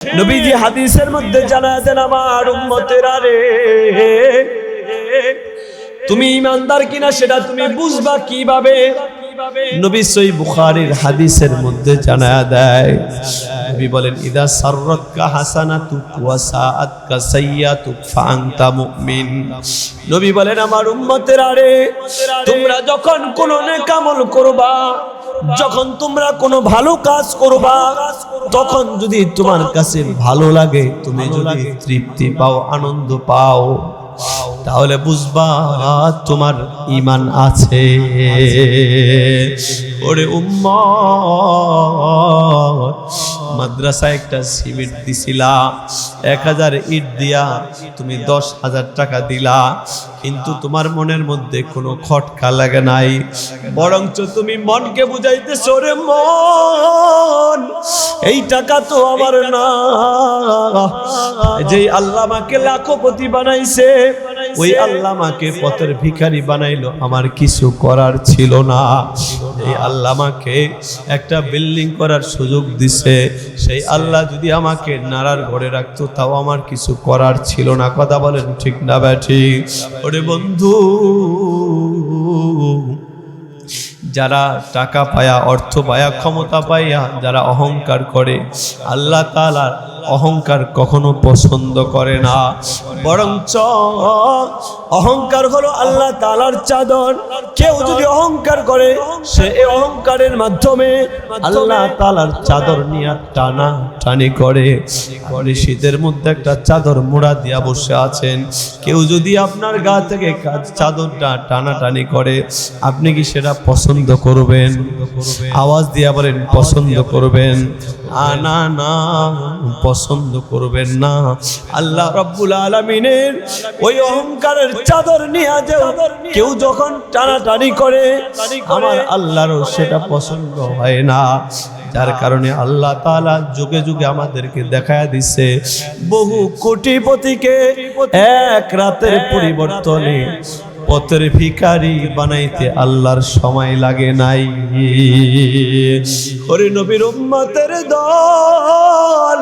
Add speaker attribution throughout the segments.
Speaker 1: নবীজি হাদিসের মধ্যে জানা দেন, আমার উম্মতেরা রে, তুমি ইমানদার কিনা সেটা তুমি বুঝবা কীভাবে? নবী বুখারীর হাদিসের মধ্যে জানা দেয়, নবী বলেন, ইদা সাররাতকা হাসানাতুক ওয়া মুমিন। নবী বলেন, আমার উম্মতেরা রে, তোমরা যখন কোন নেকামল করবা যখন তোমরা কোনো ভালো কাজ করবা তখন যদি তোমার কাছে ভালো লাগে তুমি যদি তৃপ্তি পাও আনন্দ পাও তাহলে বুঝবা তোমার ইমান আছে। ওরে উম্মা মাদ্রাসায় একটা সিমেন্ট দিছিলা, এক হাজার ইট দিয়া তুমি দশ হাজার টাকা দিলা, কিন্তু তোমার মনের মধ্যে কোনো খটকা লাগে নাই। বরঞ্চ তুমি মনকে বুঝাইতেছো রে মন, এই টাকা তো আমার না। যে আল্লাহ আমাকে লাখপতি বানাইছে ওই আল্লাহ আমাকে পথের ভিখারি বানাইলো। আমার কিছু করার ছিল না। এই আল্লাহ আমাকে একটা বিল্ডিং করার সুযোগ দিছে। সেই আল্লাহ যদি আমাকে নাড়ার ঘরে রাখতো, তাও আমার কিছু করার ছিল না। কথা বলেন ঠিক না ব্যাঠি? ওরে বন্ধু, যারা টাকা পায়া, অর্থ পায়া, ক্ষমতা পাইয়া যারা অহংকার করে, আল্লাহ তাআলা অহংকার কখনো পছন্দ করে না। বরঞ্চ অহংকার হলো আল্লাহ তালার চাদর। কেউ যদি অহংকার করে, সে অহংকারের মাধ্যমে আল্লাহ তালার চাদর নিয়ে টানা টানি করে। করে শীতের মধ্যে একটা চাদর মোড়া দিয়া বসে আছেন। কেউ যদি আপনার গা থেকে চাদরটা টানাটানি করে, আপনি কি সেটা পছন্দ করবেন? আওয়াজ দিয়া বলেন, পছন্দ করবেন। আনা না না পছন্দ করবেন না। আল্লাহ রব্বুল আলমিনের ওই অহংকারের চাদর নিয়ে কেউ যখন টানাটানি করে, আমার আল্লাহরও সেটা পছন্দ হয় না। যার কারণে আল্লাহ তাআলা যুগে যুগে আমাদেরকে দেখায় দিছে, বহু কোটিপতিকে এক রাতের পরিবর্তনে পথের ভিখারি বানাইতে আল্লাহর সময় লাগে নাই। হরি নবীর উম্মতের দল,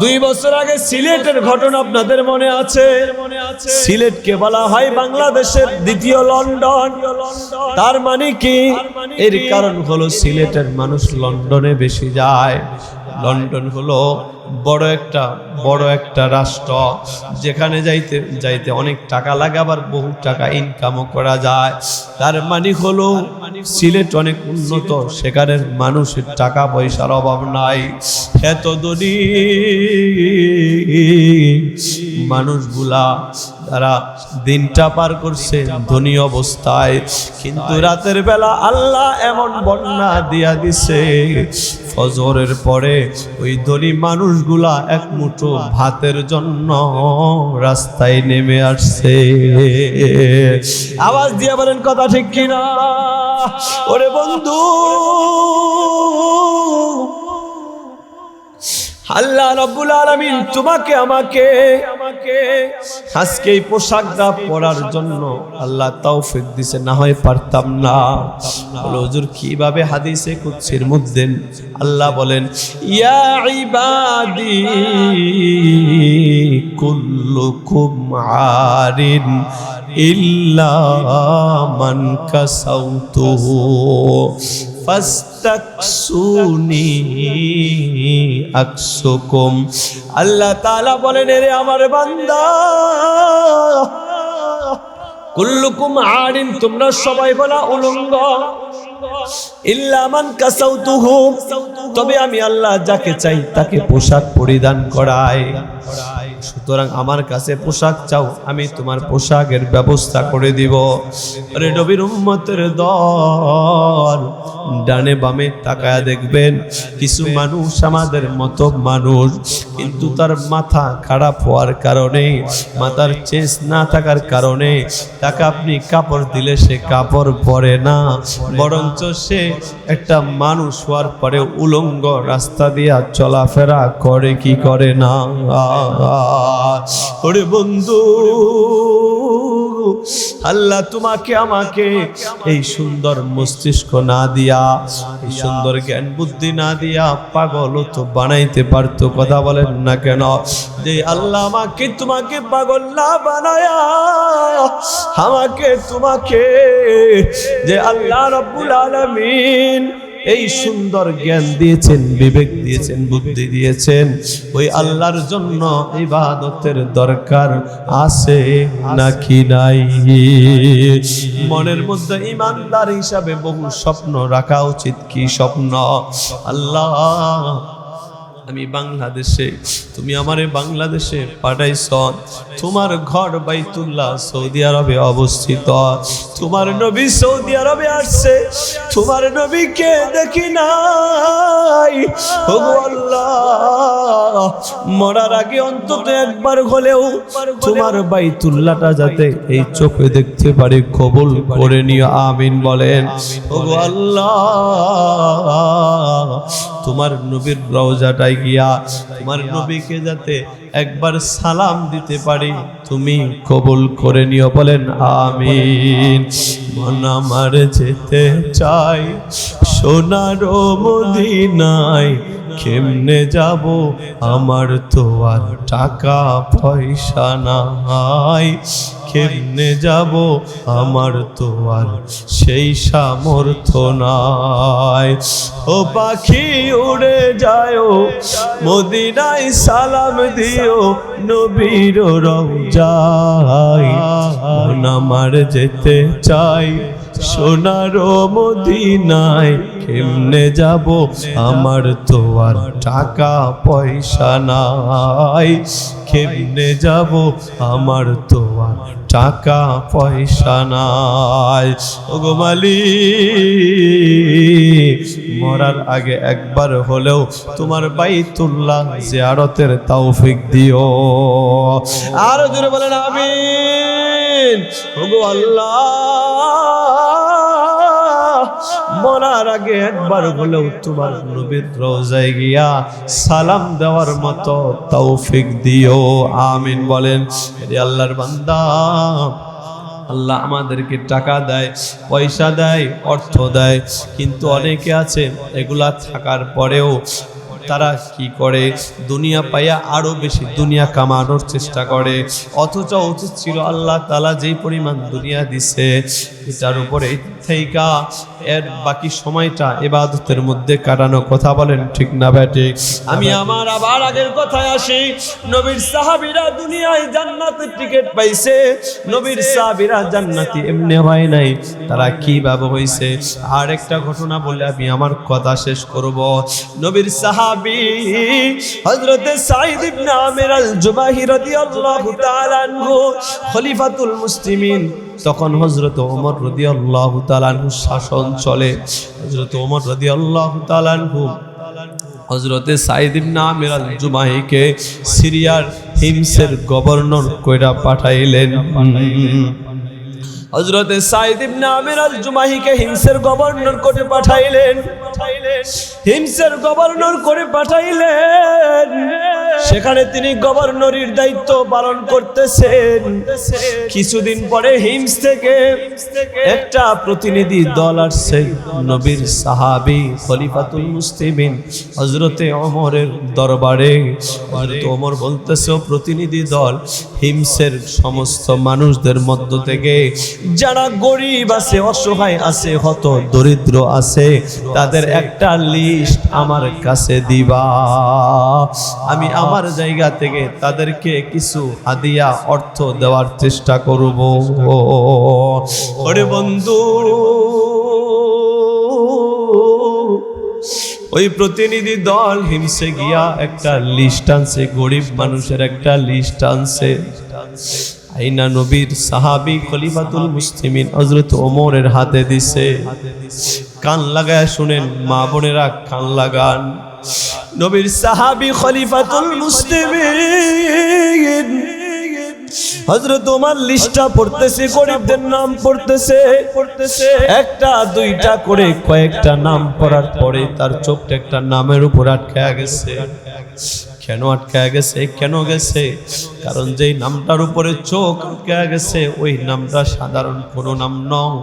Speaker 1: দুই বছর আগে সিলেটের ঘটনা আপনাদের মনে আছে? সিলেটকে বলা হয় বাংলাদেশের দ্বিতীয় লন্ডন। তার মানে কি? এর কারণ হলো সিলেটের মানুষ লন্ডনে বেশি যায়। লন্ডন হলো বড় একটা বড় একটা রাষ্ট্র। যেখানে যাইতে যাইতে অনেক টাকা লাগে, আবার বহু টাকা ইনকামও করা যায়। তার মানে হলো, সিলেট অনেক উন্নত, সেখানের মানুষের টাকা পয়সার অভাব নাই। এত ধনী মানুষগুলা তারা দিনটা পার করছে ধনী অবস্থায়। কিন্তু রাতের বেলা আল্লাহ এমন বন্যা দিয়া দিছে, ফজরের পরে ওই ধনী মানুষগুলা এক মুঠো ভাতের জন্য রাস্তায় নেমে আসছে। আওয়াজ দিয়ে বলেন, কথা ঠিক কিনা? ওরে বন্ধু, আল্লাহ রব্বুল আলামিন তোমাকে, আমাকে আমাকে আজকে এই পোশাকটা পরার জন্য আল্লাহ তাও তৌফিক দিছে, না হয় পারতাম না। হুজুর, কীভাবে হাদিসে কুদসির মধ্যে আল্লাহ বলেন, ইয়া ইবাদি কুল্লুকুম আরিন ইল্লা মান আকসুকুম আল্লাহ তাআলা বলেন রে আমার বান্দা, কুল্লুকুম আরিন তোমরা সবাই বলা উলঙ্গ। ইল্লামান কাসাউতুহু। তবে আমি আল্লাহ যাকে চাই তাকে পোশাক পরিধান করাই। সুতরাং আমার কাছে পোশাক চাও, আমি তোমার পোশাকের ব্যবস্থা করে দিব। আরে নবীর উম্মতের দল, ডানে বামে তাকায় দেখবেন, কিছু মানুষ আমাদের মতো মানুষ, কিন্তু তার মাথা খারাপ হওয়ার কারণে, মাথার চেঞ্জ না থাকার কারণে, তাকে আপনি কাপড় দিলে সে কাপড় পরে না, বরঞ্চ সে একটা মানুষ হওয়ার পরে উলঙ্গ রাস্তা দিয়া চলাফেরা করে, কি করে না? ওরে বন্ধু, আল্লাহ তোমাকে, আমাকে এই সুন্দর মস্তিষ্ক না দিয়া, এই সুন্দর জ্ঞান বুদ্ধি না দিয়া পাগল তো বানাইতে পারতো, কথা বলেন না কেন? যে আল্লাহ আমাকে, তোমাকে পাগল না বানায়া, আমাকে, তোমাকে, যে আল্লাহ রব্বুল আলামিন এই সুন্দর জ্ঞান দিয়েছেন, বিবেক দিয়েছেন, বুদ্ধি দিয়েছেন। ওই আল্লাহর জন্য ইবাদতের দরকার আছে নাকি নাই? মনের মধ্যে ইমানদার হিসাবে বহু স্বপ্ন রাখা উচিত, কি স্বপ্ন? আল্লাহ, আমি বাংলাদেশে তুমি আমারে বাংলাদেশে পাঠাইছ। তোমার ঘর বাইতুল্লাহ সৌদি আরবে অবস্থিত। তোমার নবী সৌদি আরবে আসছে। তোমার নবীকে দেখি নাই। মরার আগে অন্তত একবার হলেও তোমার বাইতুল্লাহটা যাতে এই চোখে দেখতে পারে, কবুল করে নিও। আমিন বলেন। ওগো আল্লাহ, তোমার নবীর রওজাটাই গিয়া, তোমার নবীকে যাতে একবার সালাম দিতে পারি, তুমি কবুল করে নিও, বলেন আমিন। মন আমার যেতে চাই সোনার মদিনায় কেমনে যাব? আমার তো আর টাকা পয়সা নাই। কেমনে যাব? আমার তো আর সেই সামর্থ্য নাই। ও পাখি উড়ে যায় মদিনায় সালাম দিও নবীর মন আমার যেতে চাই সোনার মদিনায় কেমনে যাব? আমার তো আর টাকা পয়সা নাই। কেমনে যাব? আমার তো আর টাকা পয়সা নাই। ওগো মালিক, মরার আগে একবার হলেও তোমার বাইতুল্লাহ জিয়ারতের তৌফিক দিও। আরও জোরে বলেন, আমিন। ওগো আল্লাহ। মরার আগে একবার হলেও তোমার নবীর রোজায় গিয়া সালাম দেওয়ার মতো তৌফিক দিও। আমিন বলেন আল্লাহর বান্দা, আল্লাহ আমাদেরকে টাকা দেয়, পয়সা দেয়, অর্থ দেয়, কিন্তু অনেকে আছে এগুলা থাকার পরেও তারা কি করে? দুনিয়া পাইয়া আরও বেশি দুনিয়া কামানোর চেষ্টা করে। অথচ উচিত ছিল আল্লাহ তালা যেই পরিমাণ দুনিয়া দিছে এটার উপরে থেইকা, এর বাকি সময়টা এবাদতের মধ্যে কাটানো কথা বলেন, ঠিক না ব্যাটে আমি আমার আবার আগের কথায় আসি, নবীর সাহাবিরা দুনিয়ায় জান্নাতের টিকিট পাইছে, নবীর সাহাবিরা জান্নাতি এমনি হয় নাই, তারা কি কীভাবে হইছে? আর একটা ঘটনা বলে আমি আমার কথা শেষ করব। নবীর সাহাবি হযরতে সাঈদ ইবনে আমির আল জুবাহি রাদিয়াল্লাহু তাআলা খলিফাতুল মুসলিমিন তখন হজরত ওমর রদি আল্লাহ তালানহু শাসন চলে। হজরত ওমর রদি আল্লাহ তালানহু হজরতে সাইদিন নামের আল জুমাহিকে সিরিয়ার হিমসের গভর্নর কইরা পাঠাইলেন। হজরতে সাইদ ইবনে আমির আল জুমাহিকে হিমসের গভর্নর করে পাঠাইলেন। হিমসের গভর্নর করে পাঠাইলেন। সেখানে তিনি গভর্নরির দায়িত্ব পালন করতেছেন। কিছুদিন পরে হিমস থেকে একটা প্রতিনিধি দল আসছে, নবীর সাহাবি খলিফাতুল মুসলিমিন হজরতে অমরের দরবারে। অমর বলতেছে প্রতিনিধি দল, হিমসের সমস্ত মানুষদের মধ্য থেকে যারা গরিব আছে, অসহায় আছে, হত দরিদ্র আছে, তাদের একটা লিস্ট আমার কাছে দিবা। আমি আমার জায়গা থেকে তাদেরকে কিছু হাদিয়া, অর্থ দেওয়ার চেষ্টা করব। ওরে বন্ধু, ওই প্রতিনিধি দল হিমসে গিয়া একটা লিস্ট আনছে, গরিব মানুষের একটা লিস্ট আনছে। আইনা নবীর সাহাবি খলিফাতুল মুসলিমিন হজরত ওমরের হাতে দিছে। কান লাগায় শুনেন, মা বোনেরা কান লাগান। নবীর সাহাবি খলিফাতুল মুসলিমিন হজরত তোমার লিস্টটা পড়তেছে, গরিবদের নাম পড়তেছে। পড়তেছে একটা, দুইটা করে কয়েকটা নাম পড়ার পরে তার চোখটা একটা নামের উপর আটকে গেছে। কেন আটকায় গেছে? কেন গেছে? কারণ যেই নামটার উপরে চোখ আটকায় গেছে, ওই নামটা সাধারণ কোনো নাম নয়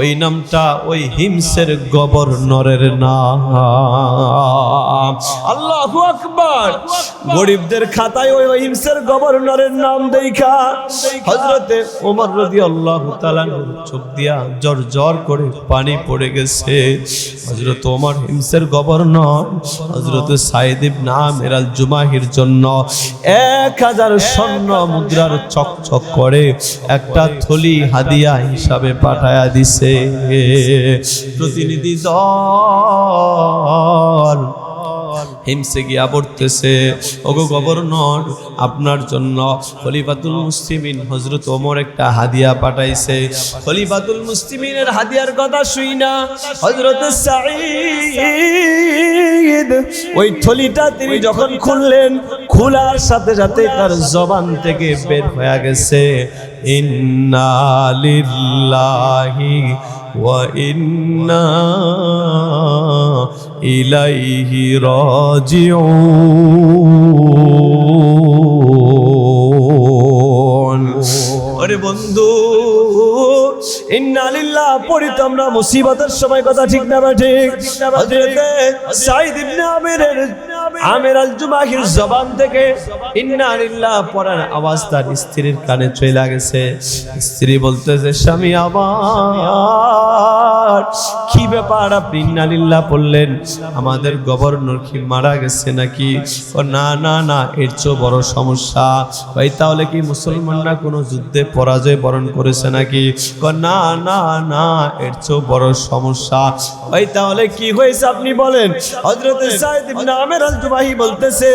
Speaker 1: ওই নামটা ওই হিমসের গভর্নরের নাম। আল্লাহ আকবার! গরিবদের খাতায় ওই হিমসের গভর্নরের নাম দেখা। হজরতে ওমর রদি আল্লাহ চোখ দিয়া জ্বর জ্বর করে পানি পড়ে গেছে। হজরত ওমর হিমসের গভর্নর হজরত সাইদ ইবনে আমির আল জুমাহির জন্য। এক হাজার স্বর্ণ মুদ্রার চকচক করে একটা থলি হাদিয়া হিসাবে পাঠায়া দিছে। প্রতিনিধি দল হিমসে গিয়া পড়তেছে। ওগো গভর্নর, আপনার জন্য খলিফাতুল মুসলিমিন হজরত ওমর একটা হাদিয়া পাঠাইছে। খলিফাতুল মুসলিমিনের হাদিয়ার কথা শুই না। হজরত সাঈদ, ওই থলিটা তিনি যখন খুললেন, খোলার সাথে সাথে তার জবান থেকে বের হয়ে গেছে। ইন্না লিল্লাহি ওয়া ইন্না ইলাইহি রাজিউন আরে বন্ধু ইন্নালিল্লাহ পড়ি তো আমরা মুসিবতের সময় কথা ঠিক না ঠিক? হযরতে সাইদ ইবনে আমিরের আমির আল জুমাহির জবান থেকে ইন্নালিল্লাহ পড়ার আওয়াজ তার স্ত্রীর কানে চলে গেছে। স্ত্রী বলতেছে স্বামী আবার কি ব্যাপার আপনি ইন্নালিল্লাহ পড়লেন? আমাদের গভর্নর কি মারা গেছে নাকি? ও, না না না, এর চেয়েও বড় সমস্যা। ভাই, তাহলে কি মুসলমানরা কোনো যুদ্ধে পরাজয় বরণ করেছে নাকি? না না না, এর চেয়েও বড় সমস্যা। ভাই, তাহলে কি হয়েছে আপনি বলেন? হযরত সাইদ ইবনে আমির আল জুবাহি বলতেছে,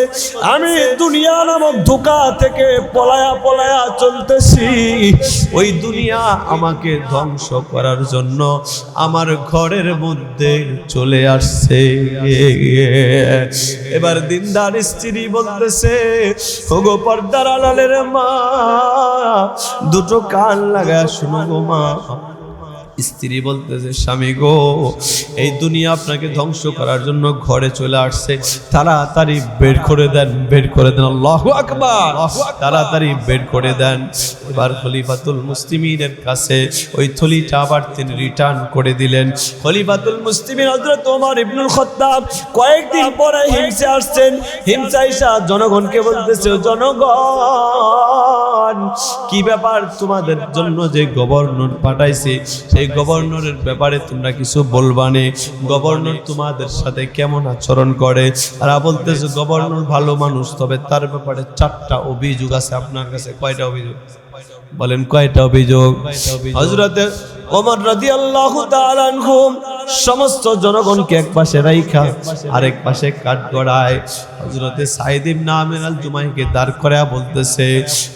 Speaker 1: আমি দুনিয়া নামক ধোকা থেকে পলায়া পলায়া চলতেছি। ওই দুনিয়া আমাকে ধ্বংস করার জন্য আমার ঘরের মধ্যে চলে আসছে। এবার দিনদার স্ত্রী বলতেছে, ওগো পর্দার আলালের মা, দুটো কান লাগা শুনো গো মা স্ত্রী বলতেছে, স্বামী গো, এই দুনিয়া আপনাকে ধ্বংস করার জন্য ঘরে চলে আসছে। তাড়াতাড়ি বের করে দেন, বের করে দেন। আল্লাহ আকবার তাড়াতাড়ি বের করে দেন। এবার খলিফাতুল মুসলিমিনের কাছে ওই থলিটা আবার তিনি রিটার্ন করে দিলেন। খলিফাতুল মুসলিমিন হযরত ওমর ইবনুল খাত্তাব কয়েকদিন পরে হিমসে আসছেন। হিমসাইসা জনগণকে বলতেছে, জনগণ কি ব্যাপার তোমাদের জন্য যে গভর্নর পাঠাইছে? সেই গভর্নরের ব্যাপারে তোমরা কিছু বলবানে গভর্নর তোমাদের সাথে কেমন আচরণ করে? তারা বলতেছে গভর্নর ভালো মানুষ তবে তার ব্যাপারে চারটা অভিযোগ আছে। আপনার কাছে কয়টা অভিযোগ? বলেন কয়টা অভিযোগ? হজরতে ওমর তাআলা আনহু সমস্ত জনগণকে এক পাশে রাইখা, আরেক পাশে কাঠ গড়ায়। হজরতে সাইদ ইবনে আমির আল জুমাইকে দাঁড় করায়া বলতেছে,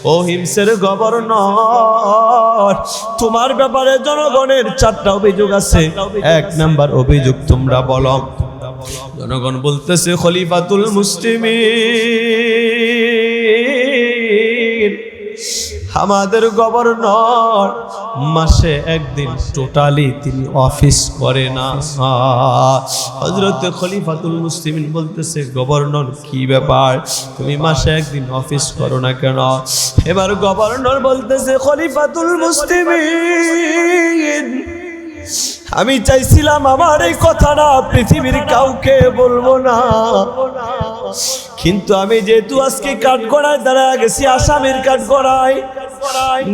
Speaker 1: ও হিমসের গভর্নর, তোমার ব্যাপারে জনগণের চারটা অভিযোগ আছে। এক নাম্বার অভিযোগ তোমরা বলো। জনগণ বলতেছে, খলিফাতুল মুসলিমিন। আমাদের গভর্নর মাসে একদিন টোটালি তিনি অফিস করে না। হজরত খলিফাতুল মুসলিমিন বলতেছে, গভর্নর, কি ব্যাপার? তুমি মাসে একদিন অফিস করো না কেন? এবার গভর্নর বলতেছে, খলিফাতুল মুসলিমিন, আমি চাইছিলাম আমার এই কথাটা পৃথিবীর কাউকে বলব না। কিন্তু আমি যেহেতু আজকে কাঠগড়ায় দাঁড়া গেছি, আসামের কাঠগড়ায়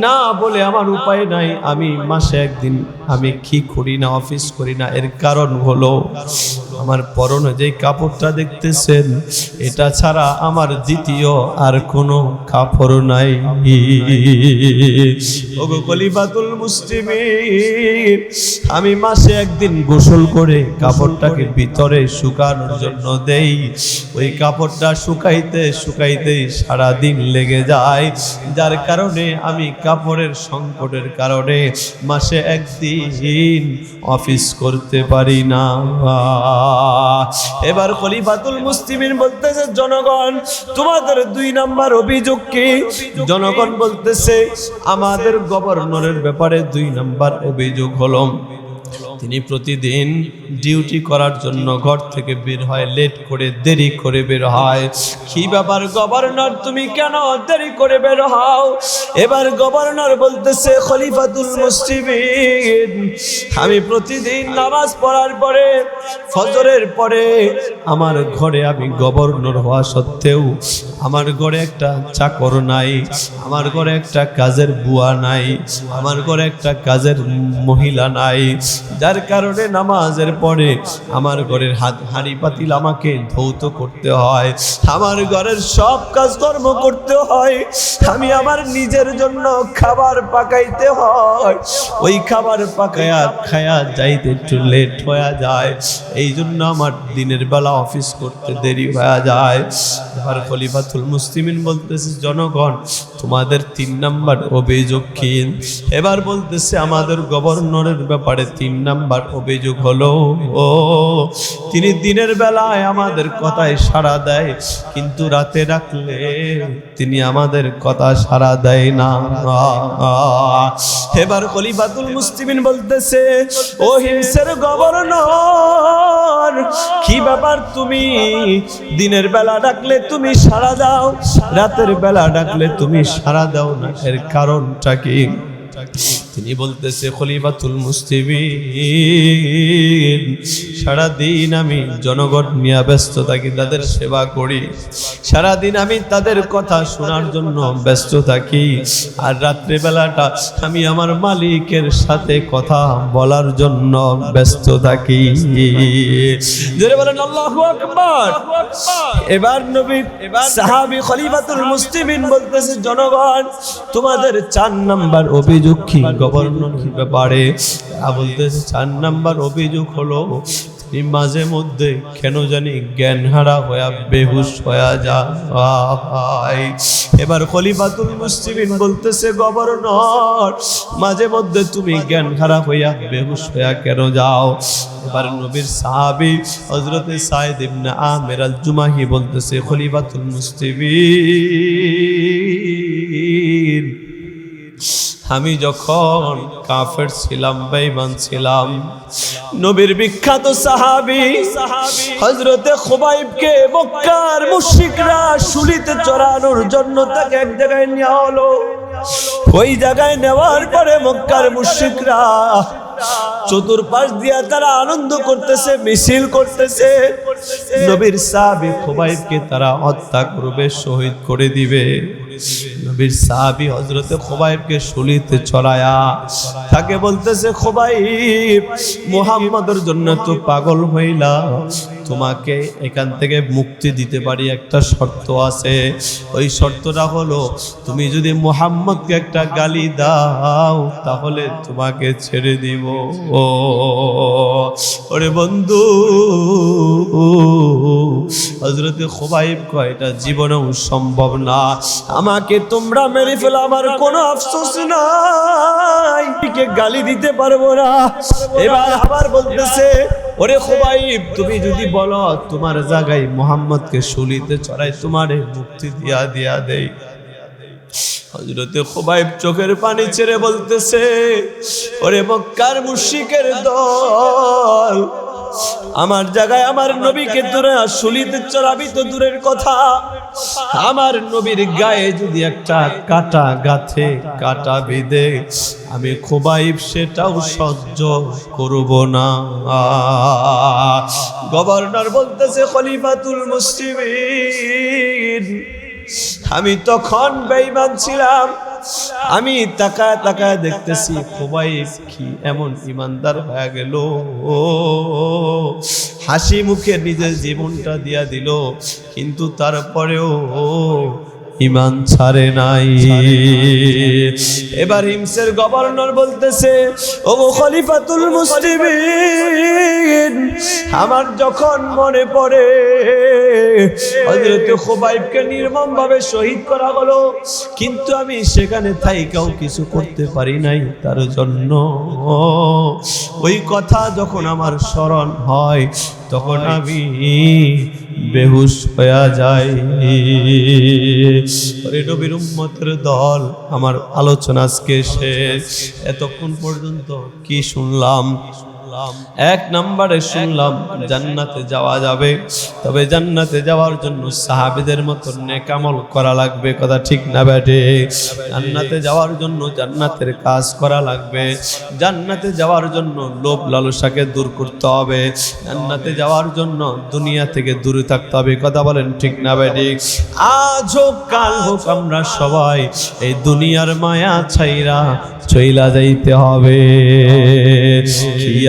Speaker 1: না বলে আমার উপায় নাই। আমি মাসে একদিন আমি কি করি না, অফিস করি না, এর কারণ হলো আমার পরনে যে কাপড়টা দেখতেছেন, এটা ছাড়া আমার দ্বিতীয় আর কোনো কাপড় নাই। ওগো কলিফাতুল মুসলিমিন, আমি মাসে একদিন গোসল করে কাপড়টাকে ভিতরে শুকানোর জন্য দেই। ওই কাপড়টা শুকাইতে শুকাইতে সারা দিন লেগে যায়। যার কারণে আমি কাপড়ের সংকটের কারণে মাসে একদিন অফিস করতে পারি না। এবার খলিফাতুল মুসলিমিন বলতেছে, জনগণ, তোমাদের দুই নাম্বার অভিযোগ কি? জনগণ বলতেছে, আমাদের গভর্নরের ব্যাপারে দুই নাম্বার অভিযোগ হলো তিনি প্রতিদিন ডিউটি করার জন্য ঘর থেকে বের হয় লেট করে, দেরি করে বের হয়। কি ব্যাপার গভর্নর তুমি কেন দেরি করে বের হও? এবার গভর্নর বলতেছে, খলিফাতুল মুসলিমিন, আমি প্রতিদিন নামাজ পড়ার পরে, ফজরের পরে আমার ঘরে আমি গভর্নর হওয়া সত্ত্বেও আমার ঘরে একটা চাকর নাই, আমার ঘরে একটা কাজের বুয়া নাই, আমার ঘরে একটা কাজের মহিলা নাই। যার কারণে নামাজের পরে আমার ঘরের হাত হাঁড়ি পাতিল আমাকে ধৌত করতে হয়। আমার ঘরের সব কাজকর্ম করতে হয়। আমি আমার নিজের জন্য খাবার পাকাইতে হয়। ওই খাবার পাকায়া খায়া যাইতে একটু লেট হয়ে যায়। এই জন্য আমার দিনের বেলা অফিস করতে দেরি হয়ে যায়। এবার খলিফাতুল মুসলিমিন বলতেছে, জনগণ, তোমাদের তিন নাম্বার অভিযোগ কি? এবার বলতেছে, আমাদের গভর্নরের ব্যাপারে তিন নাম্বার অভিযোগ হলো, ও, তিনি দিনের বেলায় আমাদের কথায় সাড়া দেয়, কিন্তু রাতে রাখলে তিনি আমাদের কথা সাড়া দেয় না। এবার খলিফাতুল মুসলিমিন বলতেছে, ও হিমসের গভর্নর, কি ব্যাপার তুমি? দিনের বেলা ডাকলে তুমি সাড়া দাও, রাতের বেলা ডাকলে তুমি সাড়া দাও না, এর কারণটা কি? তিনি বলতেছে, খলিফাতুল মুসলিমিন, সারাদিন আমি জনগণ নিয়ে ব্যস্ত থাকি, তাদের সেবা করি। সারাদিন আমি তাদের কথা শোনার জন্য ব্যস্ত থাকি। আর রাত্রিবেলাটা আমি আমার মালিকের সাথে কথা বলার জন্য ব্যস্ত থাকি। জোরে বলেন, আল্লাহু আকবার। এবার নবী, এবার সাহাবী খলিফাতুল মুসলিমিন বলতেছে, জনগণ, তোমাদের চার নাম্বার অভিযোগ কি গভর্নর ব্যাপারে? তা চার নাম্বার অভিযোগ হলো মাঝে মধ্যে কেন জানি জ্ঞান হারা হইয়া বেহুশ হইয়া যায়। এবার খলিফাতুল মুসলিমিন বলতেছে, গভর্নর, মাঝে মধ্যে তুমি জ্ঞান হারা হইয়া বেহুশ হইয়া কেন যাও? এবার নবীর সাহাবী হযরতে সাইদ ইবনে আমির আল জুমাহি বলতেছে, খলিফাতুল মুসলিমিন আমি যখন কাফের ছিলাম, বেঈমান ছিলাম, নবীর বিখ্যাত সাহাবি হজরতে খুবাইবকে মক্কার মুশরিকরা শুলিতে চড়ানোর জন্য তাকে এক জায়গায় নেওয়া হলো। ওই জায়গায় নেওয়ার পরে মক্কার মুশরিকরা চতুর্পাশ দিয়া তারা আনন্দ করতেছে, মিছিল করতেছে। নবীর সাহাবি খোবাইবকে তারা হত্যা করবে, শহীদ করে দিবে। নবীর সাহাবি হজরতে খোবাইবকে শুলিতে চড়ায়া তাকে বলতেছে, খোবাইব, মোহাম্মদের জন্য তো পাগল হইলা। তোমাকে এখান থেকে মুক্তি দিতে পারি একটা শর্ত আছে। ওই শর্তটা হলো, তুমি যদি মোহাম্মদকে একটা গালি দাও, তাহলে তোমাকে ছেড়ে দিব। ও ওরে বন্ধু হজরতে খোবাইব কয়, এটা জীবনেও সম্ভব না। আমাকে তোমরা মেরে ফেলো, আমার কোনো আফসোস নাই। গালি দিতে পারব না। এবার আবার বলতেছে, ওরে খোবাইব, তুমি যদি বলো, তোমার জায়গায় মোহাম্মদকে শুলিতে চড়াই তোমারে মুক্তি দিয়া দিয়া দেই। হজরতে খোবাইব চোখের পানি ছেড়ে বলতেছে, ওরে মক্কার মুশিকের দল আমার জায়গায় আমার নবীকে দূরে শুলিতে চড়াবি তো দূরের কথা। আমার নবীর গায়ে যদি একটা কাটা গাথে, কাটা বিদে আমি খোবাইব সেটাও সহ্য করব না। গভর্নর বলতেছে, খলিফাতুল মুসলিমিন, আমি তখন বেঈমান ছিলাম। আমি তাকায় তাকায় দেখতেছি খোবাইব কি এমন ইমানদার হয়ে গেল। হাসি মুখে নিজের জীবনটা দিয়া দিল, কিন্তু তারপরেও ইমান ছাড়ে নাই। এবার হিমসের গভর্নর বলতেছে ও খলিফাতুল মুসলিমিন আমার যখন মনে পড়ে, হযরত খুবাইবকে নির্মম ভাবে শহীদ করা হলো, কিন্তু আমি সেখানে থাইকাও কিছু করতে পারি নাই তার জন্য। ওই কথা যখন আমার স্মরণ হয়, তখন আমি বেহুশ হয়ে যাই। নবীর উম্মতের দল, আমার আলোচনা আজকে শেষ। এতক্ষণ পর্যন্ত কি শুনলাম? এক নম্বরে শুনলাম, জান্নাতে যাওয়া যাবে। তবে জান্নাতে যাওয়ার জন্য সাহাবিদের মতো নেকামল করা লাগবে, কথা ঠিক না ব্যাটে? জান্নাতে যাওয়ার জন্য জান্নাতের কাজ করা লাগবে। জান্নাতে যাওয়ার জন্য লোভ লালসাকে দূর করতে হবে। জান্নাতে যাওয়ার জন্য দুনিয়া থেকে দূরে থাকতে হবে, কথা বলেন ঠিক না ব্যাটে? আজ হোক, কাল হোক, আমরা সবাই এই দুনিয়ার মায়া ছাইরা চইলা যাইতে হবে। কি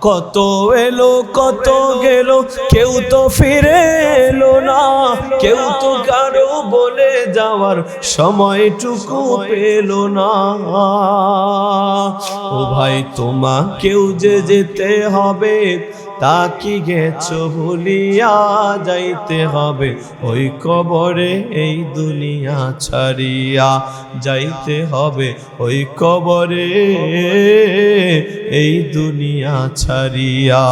Speaker 1: কত এলো, কত গেল, কেউ তো ফিরে এলো না। কেউ তো কারও বলে যাওয়ার সময়টুকু পেল না। ও ভাই তোমা কেউ যে যেতে হবে তা কি গেছো ভুলিয়া যাইতে হবে ওই কবরে, এই দুনিয়া ছাড়িয়া। যাইতে হবে ওই কবরে, এই দুনিয়া ছাড়িয়া।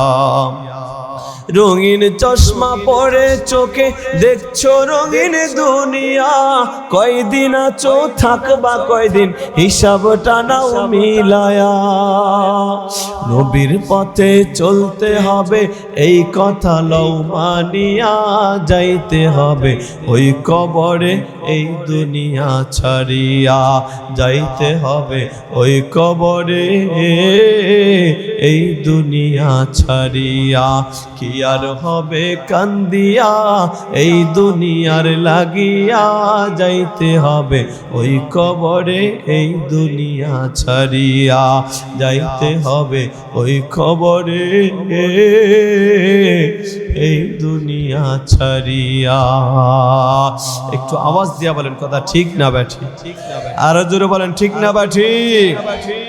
Speaker 1: রঙিন চশমা পরে চোখে দেখছ রঙিন দুনিয়া। কয়দিন আছো, থাকবা কয়দিন, হিসাবটা নাও মিলায়া। নবীর পথে চলতে হবে, এই কথা লও মানিয়া। যাইতে হবে ওই কবরে, এই দুনিয়া ছাড়িয়া। যাইতে হবে ওই কবরে, এই দুনিয়া ছাড়িয়া। কি আর হবে কান্দিয়া এই দুনিয়ার লাগিয়া যাইতে হবে। ওই কবরে এই দুনিয়া ছাড়িয়া যাইতে হবে। ওই খবরে এই দুনিয়া ছাড়িয়া। একটু আওয়াজ দিয়া বলেন কথা ঠিক না ব্যাঠি। আরও জোরে বলেন ঠিক না ব্যাঠি?